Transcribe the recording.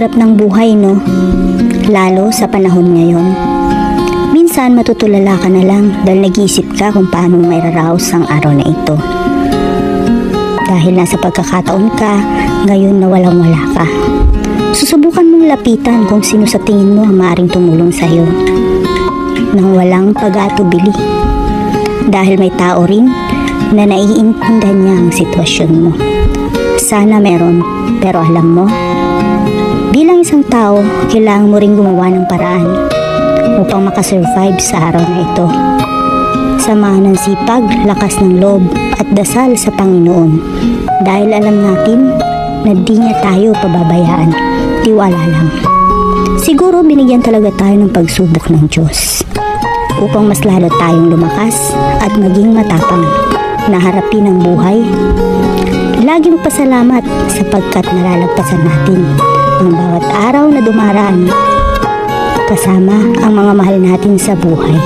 hirap ng buhay, no? Lalo sa panahon ngayon. Minsan matutulala ka na lang dahil nag-iisip ka kung paano may raraos ang araw na ito. Dahil nasa pagkakataon ka, ngayon na walang wala ka. Susubukan mong lapitan kung sino sa tingin mo ang maaaring tumulong sa iyo. Nang walang pag-atubili. Dahil may tao rin na naiintindihan niya ang sitwasyon mo. Sana meron, pero alam mo, bilang isang tao, kailangan mo rin gumawa ng paraan upang makasurvive sa araw na ito. Samahan ng sipag, lakas ng loob at dasal sa Panginoon dahil alam natin na di niya tayo pababayaan. Tiwala lang. Siguro binigyan talaga tayo ng pagsubok ng Diyos upang mas lalo tayong lumakas at maging matapang na harapin ang buhay. Lagi magpasalamat sapagkat nalalagpasan natin na dumaraan kasama ang mga mahal natin sa buhay.